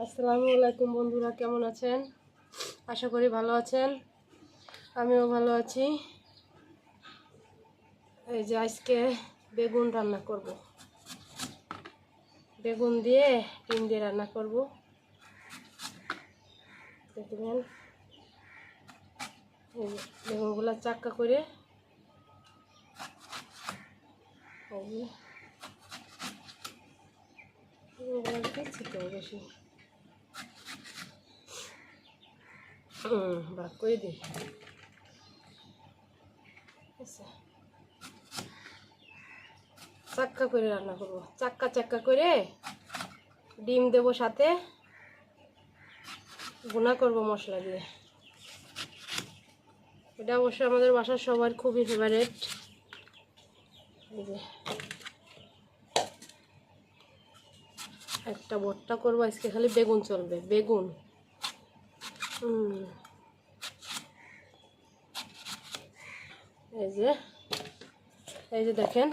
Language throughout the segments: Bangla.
আসসালামু আলাইকুম বন্ধুরা, কেমন আছেন? আশা করি ভালো আছেন। আমিও ভালো আছি। এই যে আজকে বেগুন রান্না করব। বেগুন দিয়ে ডিম দিয়ে রান্না করব। দেখবেন। বেগুনগুলো চাক্কা করে। বেশি হুম ভাগ করে দিই। আচ্ছা। চাক্কা করে রান্না করব। চাক্কা চাক্কা করে ডিম দেব সাথে। গুণা করব মশলা দিয়ে। এটা অবশ্যই আমাদের বাসার সবার খুবই ফেভারেট একটা ভর্তা করব, আজকে খালি বেগুন চলবে, বেগুন। এই যে এই যে দেখেন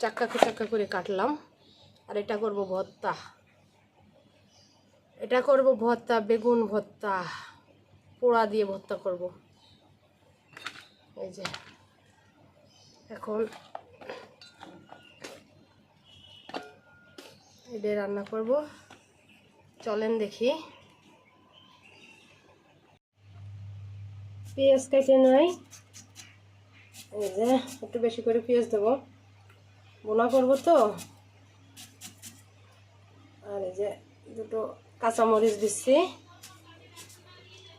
চাক্কা চাক্কা করে কাটলাম। আর এটা করব ভর্তা। এটা করব ভর্তা, বেগুন ভর্তা, পোড়া দিয়ে ভর্তা করব। এই যে, এখন এটা রান্না করব। চলেন দেখি। পেঁয়াজ কেটে নাই। এই যে, একটু বেশি করে পেঁয়াজ দেবো। বোনা করব তো। আর এই যে, দুটো কাঁচামরিচ দিচ্ছি।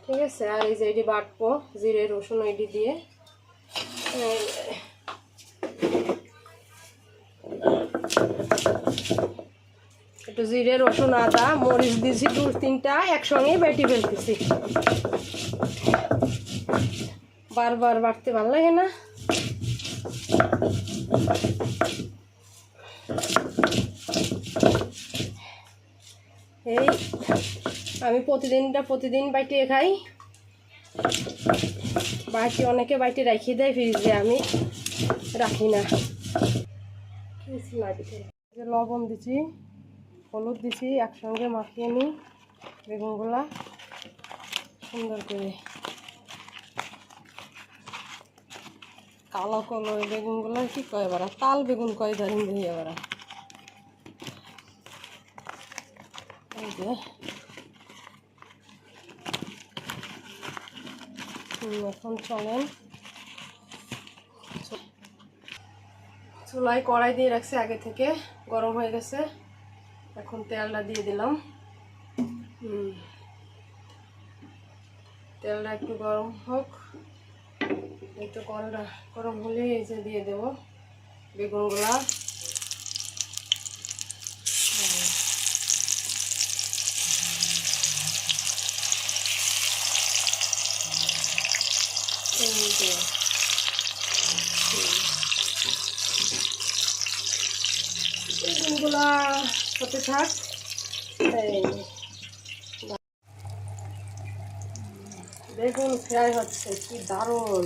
ঠিক আছে, আর এই যে এটি বাটবো, জিরে, রসুন এটি দিয়ে। একটু জিরে, রসুন, আদা, মরিচ দিয়েছি দু তিনটা একসঙ্গে বেটি ফেলতেছি। বারবার বাড়তে ভালো লাগে না। এই, আমি প্রতিদিনটা প্রতিদিন বাইটে খাই। বাটি অনেকে বাইটে রাখি দেয় ফ্রিজে, আমি রাখি না। লবণ দিছি, হলুদ দিছি, একসঙ্গে মাখিয়ে নিই, বেগুনগুলা সুন্দর করে। কালো কালো বেগুনগুলো কি কয় এবার তাল বেগুন কয় ধরেন দিই এবার এই যে। এখন চলেন। চুলায় কড়াই দিয়ে রাখছি আগে থেকে, গরম হয়ে গেছে। এখন তেলটা দিয়ে দিলাম। তেলটা একটু গরম হোক। একটু কড়াটা গরম হলে যে দিয়ে দেব বেগুনগুলা। বেগুনগুলা হতে থাক। বেগুন ফ্রাই হচ্ছে, কি দারুণ।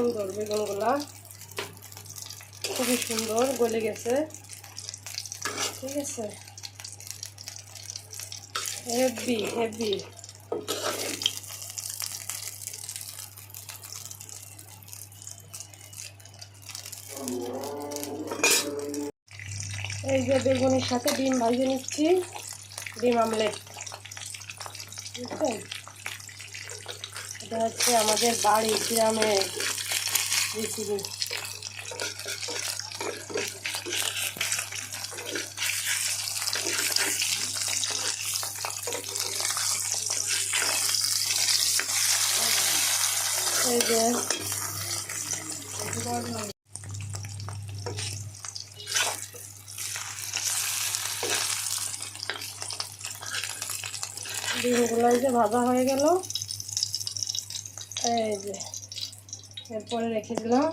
সুন্দর বেগুনগুলা। খুবই সুন্দর, গলে গেছে। ঠিক আছে। Heavy heavy. এই যে বেগুনের সাথে ডিম ভাজে নিচ্ছি, ডিম আমলেট। বুঝছেন? এটা হচ্ছে আমাদের বাড়ি, গ্রামে। এই যে। যে ভাজা হয়ে গেল। এই যে। এরপরে রেখে দিলাম।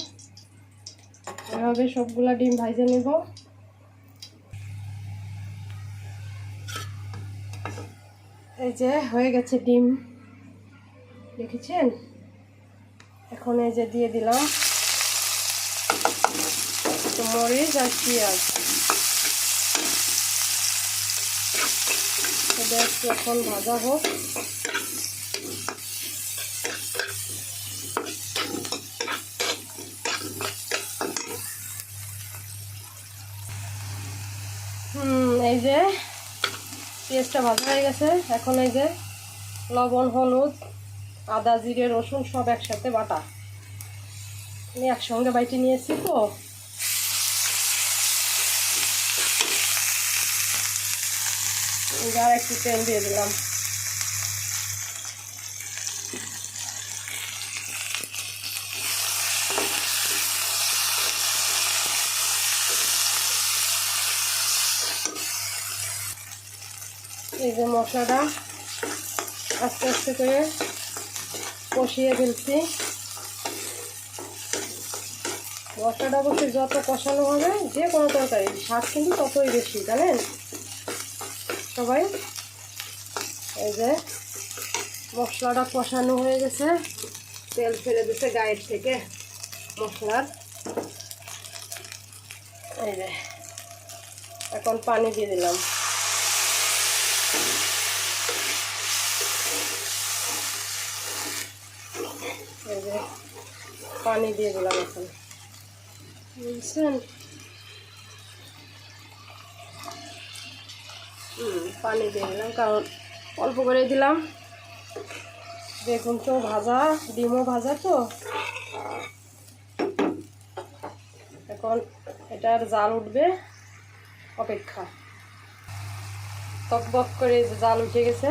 এভাবে সবগুলা ডিম ভাজে নেব। এই যে হয়ে গেছে ডিম। দেখেছেন? এখন এই যে দিয়ে দিলাম। মরিচ আর পেঁয়াজ। এটা একটু এখন ভাজা হোক হুম এই যে পেঁয়াজটা ভাজা হয়ে গেছে। এখন এই যে লবণ, হলুদ, আদা, জিরে, রসুন সব একসাথে বাটা। আমি একসঙ্গে বাইটি নিয়েছি তো। আর একটু তেল দিয়ে দিলাম। এই যে মশলাটা আস্তে আস্তে করে কষিয়ে ফেলছি। মশলাটা অবশ্যই যত কষানো হবে, যে কোনো তরকারি, স্বাদ কিন্তু ততই বেশি, জানেন? সবাই? এই যে মশলাটা কষানো হয়ে গেছে। তেল ফেলে দিছে গায়ের থেকে মশলার। এই যে, এখন পানি দিয়ে দিলাম। পানি দিয়ে দিলাম এখন। বুঝছেন? পানি দিয়ে দিলাম, কারণ অল্প করে দিলাম। বেগুন তো ভাজা, ডিমও ভাজা তো। এখন এটার জাল উঠবে অপেক্ষা। টকবক করে যে জাল উঠে গেছে।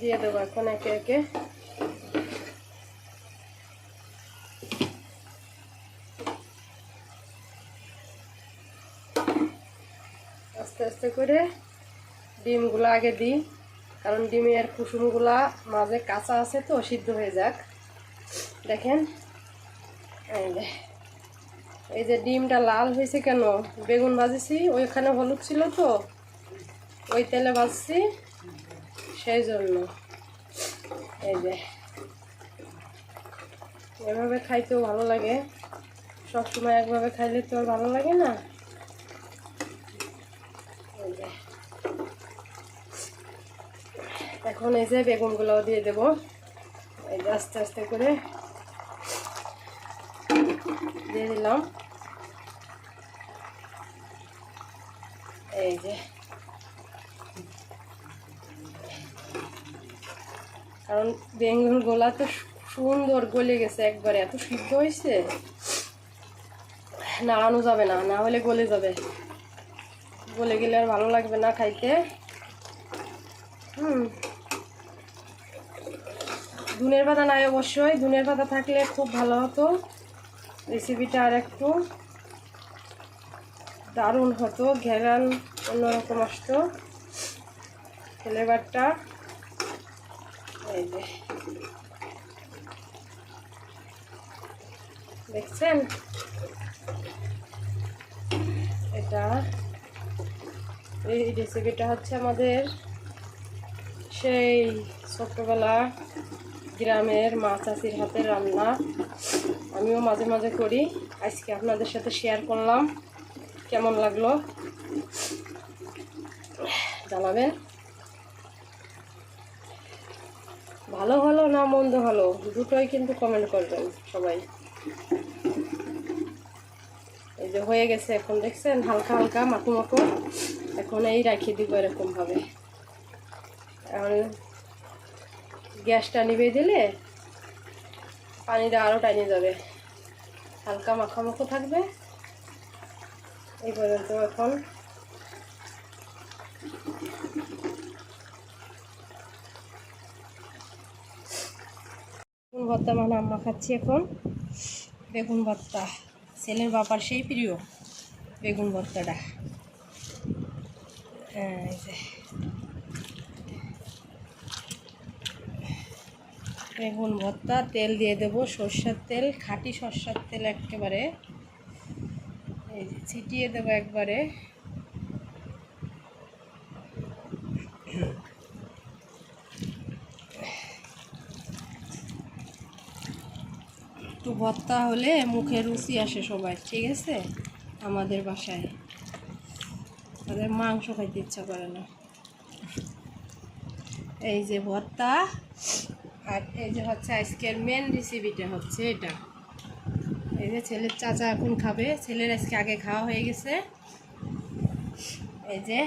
দিয়ে দেবো এখন একে একে। আস্তে আস্তে করে ডিমগুলো আগে দিই, কারণ ডিমের কুসুমগুলা মাঝে কাঁচা আছে তো, সিদ্ধ হয়ে যাক। দেখেন? এই এই যে ডিমটা লাল হয়েছে কেন? বেগুন ভাজেছি, ওইখানে হলুদ ছিল তো, ওই তেলে ভাজছি, সেই জন্য। এই যে। এভাবে খাইতেও ভালো লাগে। সবসময় একভাবে খাইলে তো ভালো লাগে না। এখন এই যে বেগুনগুলোও দিয়ে দেবো। এই আস্তে আস্তে করে। দিয়ে দিলাম এই যে। কারণ বেগুন গোলা তো সুন্দর গলে গেছে একবারে, এত সিদ্ধ হয়েছে। নাড়ানো যাবে না না হলে গলে যাবে। গলে গেলে আর ভালো লাগবে না খাইতে। হুম। ধুনের পাতা নাই অবশ্যই, ধুনের পাতা থাকলে খুব ভালো হতো। রেসিপিটা আর একটু। দারুণ হতো, ঘেরান, অন্যরকম আসতো। ফ্লেভারটা, এই যে। দেখছেন? এটা, এই রেসিপিটা হচ্ছে আমাদের সেই ছোট্টবেলা গ্রামের মা চাষির হাতের রান্না। আমিও মাঝে মাঝে করি। আজকে আপনাদের সাথে শেয়ার করলাম। কেমন লাগল? জানাবেন। ভালো হলো না মন্দ হলো? দুটোই কিন্তু কমেন্ট করবেন সবাই। এই যে হয়ে গেছে এখন, দেখছেন? হালকা হালকা মাখো মাখো। এখন এই রাখিয়ে দিব এরকমভাবে। এখন গ্যাসটা নিভে দিলে পানিটা আরও টাইনে যাবে। হালকা মাখামাখো থাকবে। এই পর্যন্ত এখন বেগুন ভর্তা মানে আম্মা খাচ্ছি এখন। বেগুন ভর্তা। ছেলের বাবার সেই প্রিয় বেগুন ভর্তাটা। হ্যাঁ, বেগুন ভর্তা তেল দিয়ে দেব সর্ষের তেল খাঁটি সর্ষের তেল একেবারে। ছিটিয়ে দেবো একবারে। একটু ভর্তা হলে মুখে রুচি আসে সবাই ঠিক আছে? আমাদের বাসায়। তাদের মাংস খাইতে ইচ্ছা করে না। এই যে ভর্তা আর এই যে হচ্ছে আজকের মেন রেসিপিটা হচ্ছে এটা। এই যে ছেলের চাচা এখন খাবে। ছেলের আজকে আগে খাওয়া হয়ে গেছে। এই যে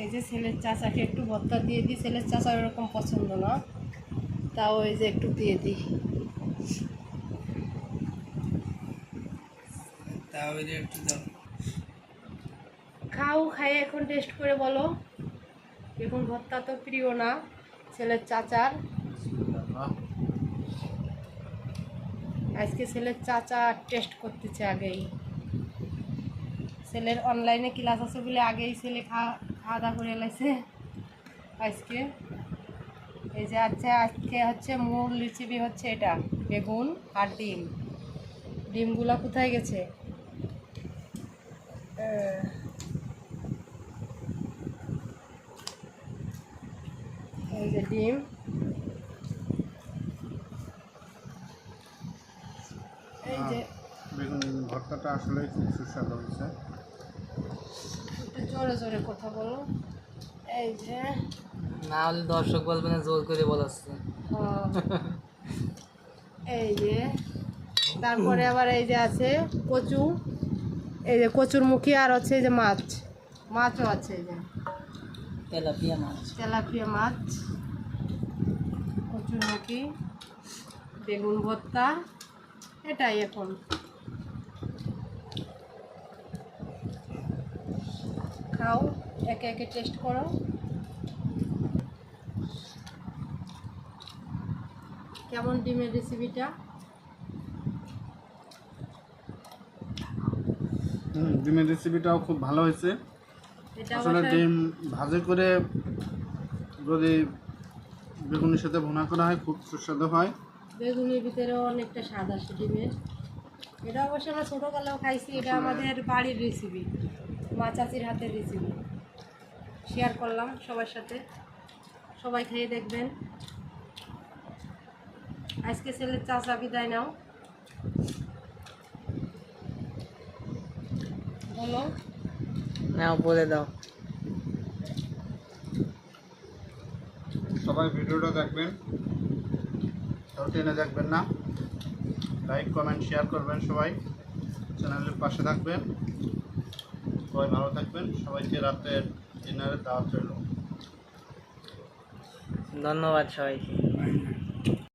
এই যে ছেলের চাচাকে একটু ভর্তা দিয়ে দিই। ছেলের চাচা ওরকম পছন্দ না। তাও এই যে একটু দিয়ে দিই। খাও খাই এখন টেস্ট করে বলো। এখন ভর্তা তো প্রিয় না ছেলের চাচার। আজকে ছেলের চাচা টেস্ট করতেছে আগেই। ছেলের অনলাইনে ক্লাস আছে বলে আগেই ছেলে খাওয়া খাওয়া দাওয়া করে এলাইছে আজকে এই যে আচ্ছা আজকে হচ্ছে মূল রেসিপি হচ্ছে এটা, বেগুন আর ডিম। ডিমগুলো কোথায় গেছে? এই যে ডিম এই যে বেগুন ভর্তাটা আসলে খুব সুস্বাদু হয়েছে। একটু জোরে জোরে কথা বলো। এই যে। না হলে দর্শক বলবে না জোর করে বলাচ্ছে। এই যে। তারপরে আবার এই যে আছে কচু। এই যে কচুর মুখী আর হচ্ছে এই যে মাছ। মাছও আছে এই যে। তেলাপিয়া মাছ। তেলাপিয়া মাছ। কচুর মুখী বেগুন ভর্তা। এটাই এখন। খাও একে একে টেস্ট করো। কেমন ডিমের রেসিপিটা ডিমের রেসিপিটাও খুব ভালো হয়েছে। আসলে ডিম ভাজে করে যদি বেগুনের সাথে ভুনা করা হয় খুব সুস্বাদু হয়। বেগুনের ভিতরেও অনেকটা স্বাদ আসে ডিমের। এটা অবশ্য আমরা ছোটোবেলাও খাইছি এটা আমাদের বাড়ির রেসিপি মা চাচির হাতের রেসিপি শেয়ার করলাম সবার সাথে। সবাই খেয়ে দেখবেন। আজকে ছেলের চাচা বিদায় নাও। বলো। নাও বলে দাও। সবাই ভিডিওটা দেখবেন। টেনে দেখবেন না। লাইক কমেন্ট শেয়ার করবেন সবাই। চ্যানেলের পাশে থাকবেন। সবাই ভালো থাকবেন। সবাইকে রাতের ডিনারের দাওয়াত রইল। ধন্যবাদ সবাইকে।